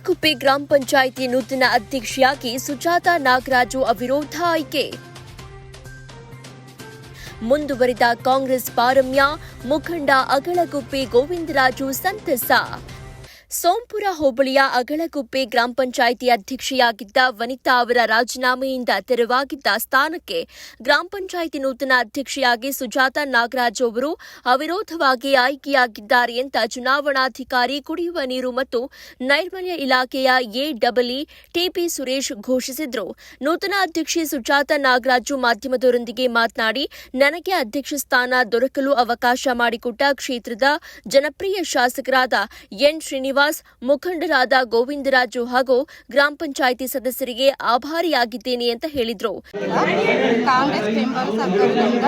ಅಗಳಕುಪ್ಪೆ ಗ್ರಾಮ ಪಂಚಾಯಿತಿ ನೂತನ ಅಧ್ಯಕ್ಷೆಯಾಗಿ ಸುಜಾತ ನಾಗರಾಜು ಅವಿರೋಧ ಆಯ್ಕೆ. ಮುಂದುವರಿದ ಕಾಂಗ್ರೆಸ್ ಪಾರಮ್ಯ, ಮುಖಂಡ ಅಗಳಗುಪ್ಪೆ ಗೋವಿಂದರಾಜು ಸಂತಸ. ಸೋಂಪುರ ಹೋಬಳಿಯ ಅಗಳಗುಪ್ಪೆ ಗ್ರಾಮ ಪಂಚಾಯಿತಿ ಅಧ್ಯಕ್ಷೆಯಾಗಿದ್ದ ವನಿತಾ ಅವರ ರಾಜೀನಾಮೆಯಿಂದ ತೆರವಾಗಿದ್ದ ಸ್ಥಾನಕ್ಕೆ ಗ್ರಾಮ ಪಂಚಾಯಿತಿ ನೂತನ ಅಧ್ಯಕ್ಷೆಯಾಗಿ ಸುಜಾತ ನಾಗರಾಜ್ ಅವರು ಅವಿರೋಧವಾಗಿ ಆಯ್ಕೆಯಾಗಿದ್ದಾರೆ ಅಂತ ಚುನಾವಣಾಧಿಕಾರಿ ಕುಡಿಯುವ ನೀರು ಮತ್ತು ನೈರ್ಮಲ್ಯ ಇಲಾಖೆಯ ಎ ಎಡಬ್ಲ್ಇ ಟಿಪಿ ಸುರೇಶ್ ಘೋಷಿಸಿದ್ರು. ನೂತನ ಅಧ್ಯಕ್ಷೆ ಸುಜಾತ ನಾಗರಾಜು ಮಾಧ್ಯಮದವರೊಂದಿಗೆ ಮಾತನಾಡಿ, ನನಗೆ ಅಧ್ಯಕ್ಷ ಸ್ಥಾನ ದೊರಕಲು ಅವಕಾಶ ಮಾಡಿಕೊಟ್ಟ ಕ್ಷೇತ್ರದ ಜನಪ್ರಿಯ ಶಾಸಕರಾದ ಎನ್ ಶ್ರೀನಿವಾಸ್ ಮುಖಂಡರಾದ ಗೋವಿಂದರಾಜು ಹಾಗೂ ಗ್ರಾಮ ಪಂಚಾಯಿತಿ ಸದಸ್ಯರಿಗೆ ಆಭಾರಿಯಾಗಿದ್ದೇನೆ ಅಂತ ಹೇಳಿದ್ರು. ಕಾಂಗ್ರೆಸ್ ಬೆಂಬಲ ಸರ್ಕಾರದಿಂದ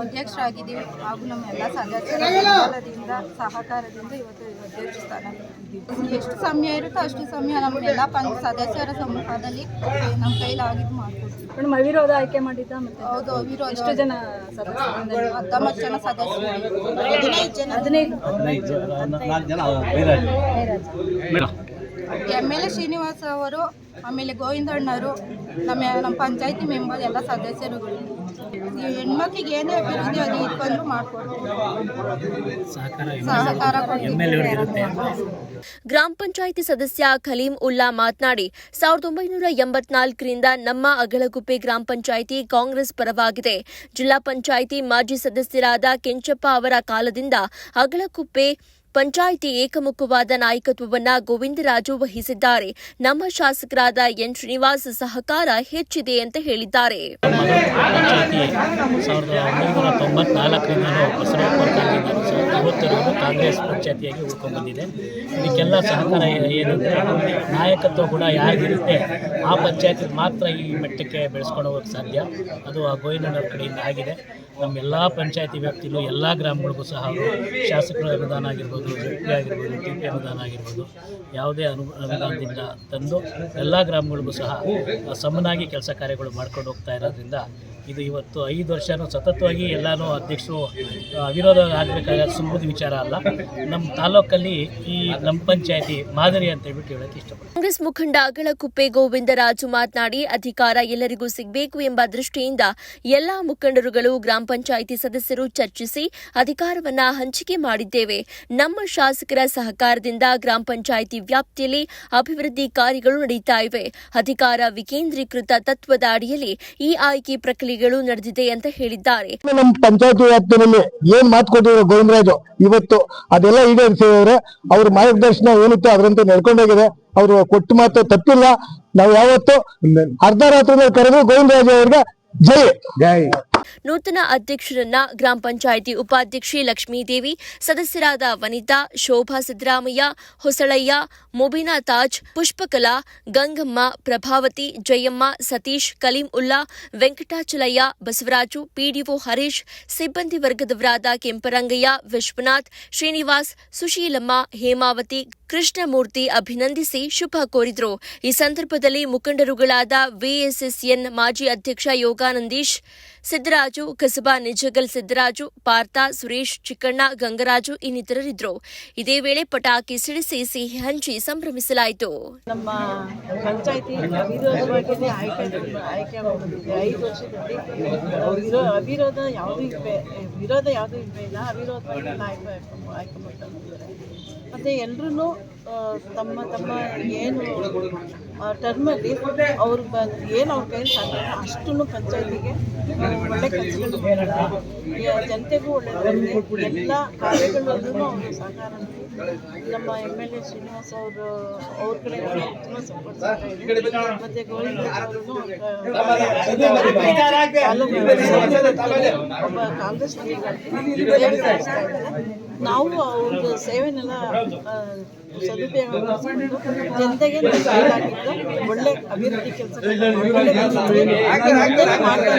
ಅಧ್ಯಕ್ಷರಾಗಿದ್ದೀವಿ. ಹಾಗೂ ನಮ್ಮೆಲ್ಲ ಸದಸ್ಯರ ಬೆಂಬಲದಿಂದ ಸಹಕಾರದಿಂದ ಇವತ್ತು ಅಧ್ಯಕ್ಷ ಸ್ಥಾನ ಎಷ್ಟು ಸಮಯ ಇರುತ್ತೋ ಅಷ್ಟು ಸಮಯ ನಮ್ಮೆಲ್ಲ ಪಂಚ ಸದಸ್ಯರ ಸಮ್ಮುಖದಲ್ಲಿ ನಮ್ಮ ಕೈಲಾಗಿದ್ದು ಮಾಡ್ಕೊಡ್ತೀವಿ. ಮೇಡಮ್ ಅವಿರೋಧ ಆಯ್ಕೆ ಮಾಡಿದ್ದ ಮತ್ತೆ? ಹೌದು ಅವಿರೋಧ ಎಷ್ಟು ಜನ ಹತ್ತೊಂಬತ್ತು ಜನ ಸದಸ್ಯರು ಹದಿನೈದು ಜನ. ಹದಿನೈದು ನಾಲ್ಕು ಜನ ಎಂ ಎಲ್ ಎ ಶ್ರೀನಿವಾಸ್ ಅವರು ಆಮೇಲೆ ಗೋವಿಂದಣ್ಣವರು ನಮ್ಮ ನಮ್ಮ ಪಂಚಾಯತಿ ಮೆಂಬರ್ ಎಲ್ಲ ಸದಸ್ಯರು ಈ ಹೆಣ್ಮಕ್ಳಿಗೆ ಏನೇ ಅಭಿವೃದ್ಧಿ ಅದು ಇಟ್ಕೊಂಡು ಮಾಡ್ಕೊಡ್ತೀವಿ ಸಹಕಾರ ಗ್ರಾಮ ಪಂಚಾಯಿತಿ ಸದಸ್ಯ ಖಲೀಂ ಉಲ್ಲಾ ಮಾತನಾಡಿ ಸಾವಿರದ ಒಂಬೈನೂರ ಎಂಬತ್ನಾಲ್ಕರಿಂದ ನಮ್ಮ ಅಗಳಗುಪ್ಪೆ ಗ್ರಾಮ ಪಂಚಾಯಿತಿ ಕಾಂಗ್ರೆಸ್ ಪರವಾಗಿದೆ. ಜಿಲ್ಲಾ ಪಂಚಾಯಿತಿ ಮಾಜಿ ಸದಸ್ಯರಾದ ಕೆಂಚಪ್ಪ ಅವರ ಕಾಲದಿಂದ ಅಗಳಕುಪ್ಪೆ ಪಂಚಾಯಿತಿ ಏಕಮುಖವಾದ ನಾಯಕತ್ವವನ್ನು ಗೋವಿಂದರಾಜು ವಹಿಸಿದ್ದಾರೆ. ನಮ್ಮ ಶಾಸಕರಾದ ಎನ್ ಶ್ರೀನಿವಾಸ್ ಸಹಕಾರ ಹೆಚ್ಚಿದೆ ಅಂತ ಹೇಳಿದ್ದಾರೆ. ಕಾಂಗ್ರೆಸ್ ಪಂಚಾಯತಿಯಾಗಿ ಉಳ್ಕೊಂಡ್ಬಂದಿದೆ. ಇದಕ್ಕೆಲ್ಲ ಸಹಕಾರ ಏನಂದರೆ ನಾಯಕತ್ವ ಕೂಡ ಯಾರಿಗಿರುತ್ತೆ, ಆ ಪಂಚಾಯತಿ ಮಾತ್ರ ಈ ಮಟ್ಟಕ್ಕೆ ಬೆಳೆಸ್ಕೊಂಡು ಹೋಗೋಕ್ಕೆ ಸಾಧ್ಯ. ಅದು ಆ ಗೋವಿಂದಣ್ಣವ್ರ ಕಡೆಯಿಂದ ಆಗಿದೆ. ನಮ್ಮೆಲ್ಲ ಪಂಚಾಯತಿ ವ್ಯಾಪ್ತಿಯಲ್ಲೂ ಎಲ್ಲ ಗ್ರಾಮಗಳಿಗೂ ಸಹ ಶಾಸಕರ ಅನುದಾನ ಆಗಿರ್ಬೋದು ಜಿ ಆಗಿರ್ಬೋದು, ಟಿ ಪಿ ಅನುದಾನ ಆಗಿರ್ಬೋದು, ಯಾವುದೇ ಅನು, ಅನುದಾನದಿಂದ ತಂದು ಎಲ್ಲ ಗ್ರಾಮಗಳಿಗೂ ಸಹ ಸಮನಾಗಿ ಕೆಲಸ ಕಾರ್ಯಗಳು ಮಾಡ್ಕೊಂಡು ಹೋಗ್ತಾ ಇರೋದ್ರಿಂದ ಇದು ಇವತ್ತು ಐದು ವರ್ಷನೂ ಸತತವಾಗಿ ಎಲ್ಲನೂ ಅಧ್ಯಕ್ಷರು ಅವಿರೋಧ ಆಗಬೇಕಾದ ಸುಮ್ಮದ ವಿಚಾರ ಅಲ್ಲ. ನಮ್ಮ ತಾಲೂಕಲ್ಲಿ ಈ ನಮ್ಮ ಪಂಚಾಯತಿ ಮಾದರಿ ಅಂತ ಹೇಳ್ಬಿಟ್ಟು ಹೇಳಕ್ಕೆ ಇಷ್ಟಪಡ್ತೀನಿ. ಕಾಂಗ್ರೆಸ್ ಮುಖಂಡ ಅಗಳಕುಪ್ಪೆ ಗೋವಿಂದರಾಜು ಮಾತನಾಡಿ, ಅಧಿಕಾರ ಎಲ್ಲರಿಗೂ ಸಿಗಬೇಕು ಎಂಬ ದೃಷ್ಟಿಯಿಂದ ಎಲ್ಲಾ ಮುಖಂಡರುಗಳು, ಗ್ರಾಮ ಪಂಚಾಯಿತಿ ಸದಸ್ಯರು ಚರ್ಚಿಸಿ ಅಧಿಕಾರವನ್ನ ಹಂಚಿಕೆ ಮಾಡಿದ್ದೇವೆ. ನಮ್ಮ ಶಾಸಕರ ಸಹಕಾರದಿಂದ ಗ್ರಾಮ ಪಂಚಾಯಿತಿ ವ್ಯಾಪ್ತಿಯಲ್ಲಿ ಅಭಿವೃದ್ಧಿ ಕಾರ್ಯಗಳು ನಡೆಯುತ್ತಾ ಇವೆ. ಅಧಿಕಾರ ವಿಕೇಂದ್ರೀಕೃತ ತತ್ವದ ಅಡಿಯಲ್ಲಿ ಈ ಆಯ್ಕೆ ಪ್ರಕ್ರಿಯೆಗಳು ನಡೆದಿದೆ ಅಂತ ಹೇಳಿದ್ದಾರೆ. ನಮ್ಮ ಪಂಚಾಯತಿ ವ್ಯಾಪ್ತಿನಲ್ಲಿ ಏನ್ ಮಾತು ಕೊಟ್ಟಿದ್ರು ಗೋವಿಂದರಾಜು ಇವತ್ತು ಅದೆಲ್ಲ ಈಡೇರಿಸಿದ್ರೆ ಅವ್ರ ಮಾರ್ಗದರ್ಶನ ಏನಿತ್ತು ಅದರಂತೆ ನಡ್ಕೊಂಡೋಗಿದೆ ಅವರು ಕೊಟ್ಟು ಮಾತು ತಪ್ಪಿಲ್ಲ. ನಾವು ಯಾವತ್ತು ಅರ್ಧ ರಾತ್ರಿ ಕರೆದು ಗೋವಿಂದರಾಜು ಅವ್ರಿಗೆ ಜೈ ಜೈ. ನೂತನ ಅಧ್ಯಕ್ಷರನ್ನ ಗ್ರಾಮ ಪಂಚಾಯಿತಿ ಉಪಾಧ್ಯಕ್ಷೆ ಲಕ್ಷ್ಮೀದೇವಿ, ಸದಸ್ಯರಾದ ವನಿತಾ, ಶೋಭಾ ಸಿದ್ದರಾಮಯ್ಯ, ಹೊಸಳಯ್ಯ, ಮುಬಿನಾ ತಾಜ್, ಪುಷ್ಪಕಲಾ, ಗಂಗಮ್ಮ, ಪ್ರಭಾವತಿ, ಜಯಮ್ಮ, ಸತೀಶ್, ಕಲೀಂ ಉಲ್ಲಾ, ವೆಂಕಟಾಚಲಯ್ಯ, ಬಸವರಾಜು, ಪಿಡಿಒ ಹರೀಶ್, ಸಿಬ್ಬಂದಿ ವರ್ಗದವರಾದ ಕೆಂಪರಂಗಯ್ಯ, ವಿಶ್ವನಾಥ್, ಶ್ರೀನಿವಾಸ್, ಸುಶೀಲಮ್ಮ, ಹೇಮಾವತಿ, ಕೃಷ್ಣಮೂರ್ತಿ ಅಭಿನಂದಿಸಿ ಶುಭ ಕೋರಿದರು. ಈ ಸಂದರ್ಭದಲ್ಲಿ ಮುಖಂಡರುಗಳಾದ ವಿಎಸ್ಎಸ್ಎನ್ ಮಾಜಿ ಅಧ್ಯಕ್ಷ ಯೋಗಾನಂದೀಶ್ ಸಿದ್ದರಾಜು, ಕಸಬಾ ನಿಜಗಲ್ ಸಿದ್ದರಾಜು, ಪಾರ್ಥ, ಸುರೇಶ್, ಚಿಕ್ಕಣ್ಣ, ಗಂಗರಾಜು ಇನ್ನಿತರರಿದ್ದರು. ಇದೇ ವೇಳೆ ಪಟಾಕಿ ಸಿಡಿಸಿ ಸಿಹಿ ಹಂಚಿ ಸಂಭ್ರಮಿಸಲಾಯಿತು. ನಮ್ಮ ಪಂಚಾಯತಿ ಅವಿರೋಧ ಮತ್ತು ಎಲ್ಲರೂ ತಮ್ಮ ತಮ್ಮ ಏನು ಟರ್ಮಲ್ಲಿ ಅವ್ರು ಬಂದು ಏನು ಅವ್ರ ಕೈಲಿ ಸಾಧ್ಯ ಅಷ್ಟನ್ನು ಪಂಚಾಯತಿಗೆ ಒಳ್ಳೆ ಕೆಲಸಗಳು ಜನತೆಗೂ ಒಳ್ಳೆಯದಾಗಿದೆ. ಎಲ್ಲ ಕಾರ್ಯಗಳಲ್ಲೂ ಅವರು ಸಹಕಾರ ನಮ್ಮ ಎಂ ಎಲ್ ಎ ಶ್ರೀನಿವಾಸ್ ಅವರು ಅವ್ರ ಕಡೆ ತುಂಬ ಸಪೋರ್ಟ್ ಮತ್ತು ಗೋವಿಂದ ಅವರು ಒಬ್ಬ ಕಾಂಗ್ರೆಸ್ ನಾವು ಅವ್ರದ್ದು ಸೇವೆನೆಲ್ಲ ಸದುಪಯೋಗ ಜನತೆಗೆ ಒಳ್ಳೆ ಅಭಿವೃದ್ಧಿ ಕೆಲಸ ಮಾಡ್ತಾ.